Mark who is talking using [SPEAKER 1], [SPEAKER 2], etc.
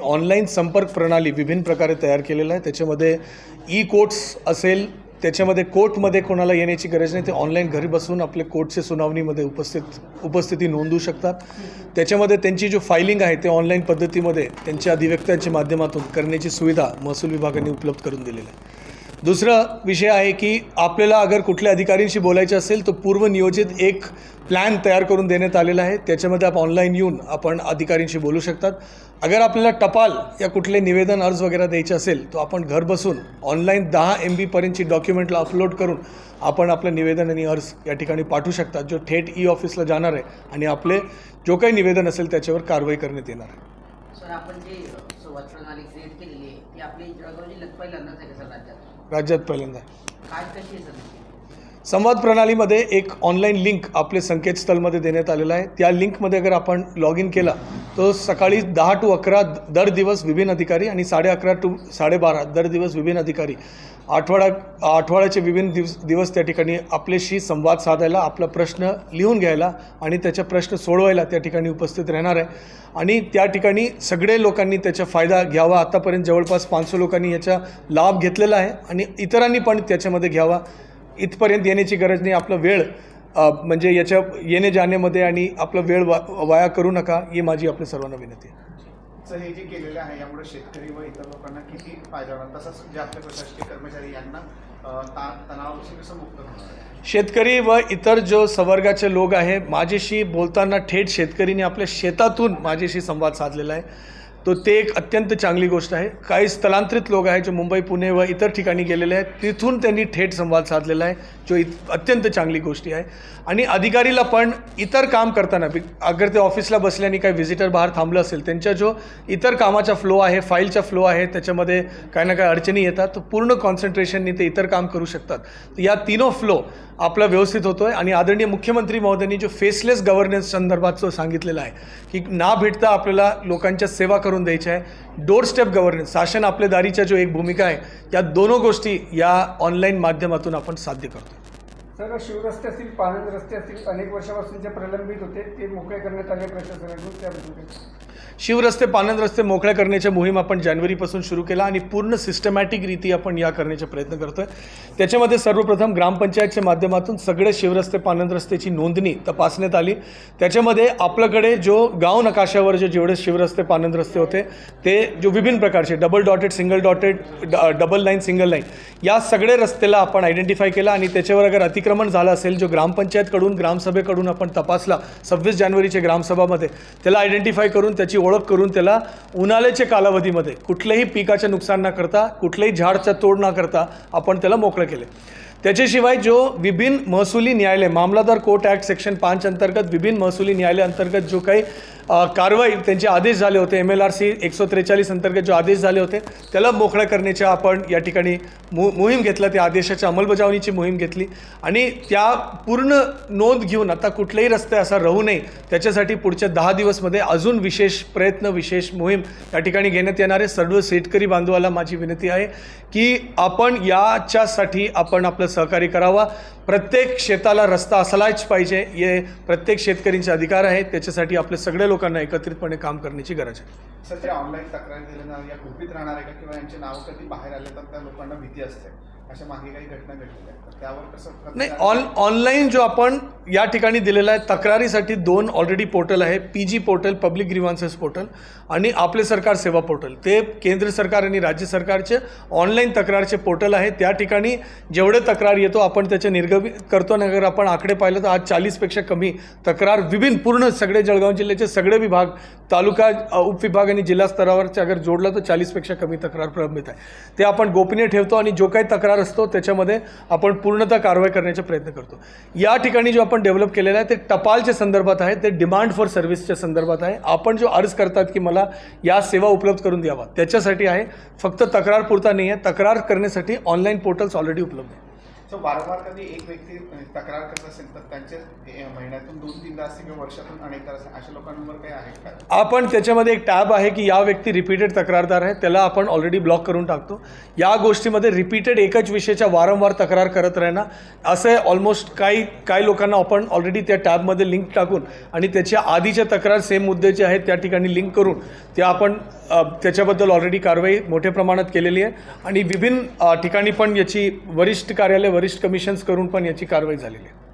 [SPEAKER 1] Online संपर्क प्रणाली विभिन्न प्रकारे तयार केलेलं आहे. त्याच्यामध्ये ई कोर्ट्स असेल त्याच्यामध्ये कोर्टमध्ये कोणाला येण्याची गरज नाही. ते ऑनलाईन घरी बसून आपले कोर्टचे सुनावणीमध्ये उपस्थित उपस्थिती नोंदवू शकतात. त्याच्यामध्ये त्यांची जो फायलिंग आहे ते ऑनलाईन पद्धतीमध्ये त्यांच्या अधिव्यक्त्यांच्या माध्यमातून करण्याची सुविधा महसूल विभागाने उपलब्ध करून दिलेली आहे. दुसरा विषय आहे की आपल्याला अगर कुठल्या अधिकाऱ्यांशी बोलायचं असेल तर पूर्वनियोजित एक प्लॅन तयार करून देण्यात आलेला आहे. त्याच्यामध्ये आपण ऑनलाईन येऊन आपण अधिकाऱ्यांशी बोलू शकतात. अगर आपल्याला टपाल या कुठले निवेदन अर्ज वगैरे द्यायचे असेल तर आपण घर बसून ऑनलाईन दहा एम बीपर्यंतची डॉक्युमेंटला अपलोड करून आपण आपलं निवेदन आणि अर्ज या ठिकाणी पाठवू शकतात. जो थेट ई ऑफिसला जाणार आहे आणि आपले जो काही निवेदन असेल त्याच्यावर कारवाई करण्यात येणार आहे.
[SPEAKER 2] सर आपण जे संवाद प्रणाली क्रिएट केलेली आहे ती आपली जळगाव जिल्ह्यात पहिल्यांदाच आहे सर राज्यात?
[SPEAKER 1] राज्यात पहिल्यांदा संवाद प्रणालीमध्ये एक ऑनलाईन लिंक आपले संकेतस्थळमध्ये देण्यात आलेला आहे. त्या लिंकमध्ये अगर आपण लॉग इन केला तर सकाळी दहा टू अकरा दर दिवस विभिन्न अधिकारी आणि साडे अकरा टू साडेबारा दर दिवस विभिन्न अधिकारी आठवडा आठवड्याचे विभिन्न दिवस दिवस त्या ठिकाणी आपल्याशी संवाद साधायला आपला प्रश्न लिहून घ्यायला आणि त्याचे प्रश्न सोडवायला त्या ठिकाणी उपस्थित राहणार आहे. आणि त्या ठिकाणी सगळे लोकांनी त्याचा फायदा घ्यावा. आतापर्यंत जवळपास पाचशे लोकांनी याचा लाभ घेतलेला आहे आणि इतरांनी पण त्याच्यामध्ये घ्यावा. इथपर्यंत येण्याची गरज नाही. आपला वेळ म्हणजे याच्या येणे जाण्यामध्ये आणि आपला वेळ वा वाया करू नका ही माझी आपल्या सर्वांना विनंती आहे.
[SPEAKER 3] सर हे जे केलेलं आहे यामुळे शेतकरी व इतर लोकांना किती फायदा होणार? तसंच जे आपले प्रशासकीय कर्मचारी यांना कसं मुक्त
[SPEAKER 1] शेतकरी व इतर जो संवर्गाचे लोक आहे माझ्याशी बोलताना थेट शेतकरीने आपल्या शेतातून माझ्याशी संवाद साधलेला आहे. तो ते एक अत्यंत चांगली गोष्ट आहे. काही स्थलांतरित लोक आहेत जे मुंबई पुणे व इतर ठिकाणी गेलेले आहेत. तिथून त्यांनी थेट संवाद साधलेला आहे जो इत अत्यंत चांगली गोष्टी आहे. आणि अधिकारीला पण इतर काम करताना अगर ते ऑफिसला बसल्याने काही व्हिजिटर बाहेर थांबलं असेल त्यांच्या जो इतर कामाचा फ्लो आहे फाईलचा फ्लो आहे त्याच्यामध्ये काही ना काही अडचणी येतात तर पूर्ण कॉन्सन्ट्रेशननी ते इतर काम करू शकतात. तर या तिनो फ्लो आपला व्यवस्थित होतो आहे आणि आदरणीय मुख्यमंत्री महोदयांनी जो फेसलेस गव्हर्नन्स संदर्भात जो सांगितलेला आहे की ना भेटता आपल्याला लोकांच्या सेवा करून द्यायच्या आहे. डोर स्टेप गव्हर्नन्स शासन आपल्या दारीच्या जो एक भूमिका आहे या दोनों गोष्टी या ऑनलाईन माध्यमातून आपण साध्य करतो.
[SPEAKER 4] सर शिवरस्ते असतील पाणंद रस्ते असतील अनेक वर्षापासून जे प्रलंबित होते ते मोकळे करण्यात आले प्रशासनाकडून त्याबद्दल
[SPEAKER 1] शिवरस्ते पानंद रस्ते मोकळ्या करण्याच्या मोहीम आपण जानेवारीपासून सुरू केला आणि पूर्ण सिस्टमॅटिक रीती आपण या करण्याचा प्रयत्न करतो आहे त्याच्यामध्ये सर्वप्रथम ग्रामपंचायतच्या माध्यमातून सगळे शिवरस्ते पानंद रस्त्याची नोंदणी तपासण्यात आली. त्याच्यामध्ये आपल्याकडे जो गाव नकाशावर जे जेवढे शिवरस्ते पानंद रस्ते होते ते जो विभिन्न प्रकारचे double dotted single dotted double line single line या सगळे रस्त्याला आपण आयडेंटिफाय केला आणि त्याच्यावर अगर अतिक्रमण झालं असेल जो ग्रामपंचायतकडून ग्रामसभेकडून आपण तपासला सव्वीस जानेवारीच्या ग्रामसभामध्ये त्याला आयडेंटिफाय करून त्याची ओळख करून त्याला उन्हाळ्याच्या कालावधीमध्ये कुठल्याही पिकाचे नुकसान न करता कुठल्याही झाडचा तोड न करता आपण त्याला मोकळं केले. त्याच्याशिवाय जो विभिन्न महसुली न्यायालय मामलादार कोर्ट ॲक्ट सेक्शन पाच अंतर्गत विभिन्न महसुली न्यायालय अंतर्गत जो काही कारवाई त्यांचे आदेश झाले होते एम एल आर सी एकशे त्रेचाळीस अंतर्गत जो आदेश झाले होते त्याला मोकळं करण्याच्या आपण या ठिकाणी मो मोहीम घेतला त्या आदेशाच्या अंमलबजावणीची मोहीम घेतली आणि त्या पूर्ण नोंद घेऊन आता कुठलाही रस्ते असा राहू नये त्याच्यासाठी पुढच्या दहा दिवसमध्ये अजून विशेष प्रयत्न विशेष मोहीम या ठिकाणी घेण्यात येणार आहे. सर्व शेतकरी बांधवाला माझी विनंती आहे की आपण याच्यासाठी आपण आपलं सहकार्य करावा. प्रत्येक शेताला रस्ता असलाच पाहिजे. हे प्रत्येक शेतकरींचे अधिकार आहेत. त्याच्यासाठी आपल्या सगळ्या लोकांना एकत्रितपणे काम करण्याची गरज आहे.
[SPEAKER 3] सर ते ऑनलाईन तक्रार दिल्यानं या गुपित राहणार आहे का? किंवा यांचे नाव कधी बाहेर आले तर त्या लोकांना भीती असते. अशा मागे काही घटना घडलेल्या त्यावर कसं
[SPEAKER 1] नाही ऑन ऑनलाईन जो आपण या ठिकाणी दिलेला आहे तक्रारीसाठी दोन ऑलरेडी पोर्टल आहे P G portal public grievances portal आणि आपले सरकार सेवा पोर्टल ते केंद्र सरकार आणि राज्य सरकारचे ऑनलाईन तक्रारचे पोर्टल आहे. त्या ठिकाणी जेवढे तक्रार येतो आपण त्याचे निर्गमी करतो. नगर अगर आपण आकडे पाहिलं तर आज चाळीसपेक्षा कमी तक्रार विभिन्न पूर्ण सगळे जळगाव जिल्ह्याचे सगळे विभाग तालुका उपविभाग आणि जिल्हा स्तरावरचे अगर जोडलं तर चाळीसपेक्षा कमी तक्रार प्रलंबित आहे. ते आपण गोपनीय ठेवतो आणि जो काही तक्रार असतो त्याच्यामध्ये आपण पूर्णतः कारवाई करण्याचा प्रयत्न करतो. या ठिकाणी जो आपण डेव्हलप केलेलं आहे ते टपालच्या संदर्भात आहे ते डिमांड फॉर सर्व्हिसच्या संदर्भात आहे. आपण जो अर्ज करतात की मला या सेवा उपलब्ध करून द्यावा त्याच्यासाठी आहे. फक्त तक्रार पुरता नाही आहे तक्रार करण्यासाठी ऑनलाईन पोर्टल्स ऑलरेडी उपलब्ध आहे
[SPEAKER 3] सो वारंवार कधी एक व्यक्ती तक्रार करत असेल तर त्यांच्या महिन्यातून दोन तीनदा असतील किंवा वर्षातून अनेकदा असेल अशा लोकांवर काही आहे का?
[SPEAKER 1] आपण त्याच्यामध्ये एक टॅब आहे की या व्यक्ती रिपीटेड तक्रारदार आहे त्याला आपण ऑलरेडी ब्लॉक करून टाकतो. या गोष्टीमध्ये रिपीटेड एकच विषयाच्या वारंवार तक्रार करत राहणं असं ऑलमोस्ट काही काही लोकांना आपण ऑलरेडी त्या टॅबमध्ये लिंक टाकून आणि त्याच्या आधीच्या तक्रार सेम मुद्द्याचे आहेत त्या ठिकाणी लिंक करून ते आपण त्याच्याबद्दल ऑलरेडी कारवाई मोठ्या प्रमाणात केलेली आहे. आणि विभिन्न ठिकाणी पण याची वरिष्ठ कार्यालय वरिष्ठ कमिशन्स करून पण याची कारवाई झालेली आहे.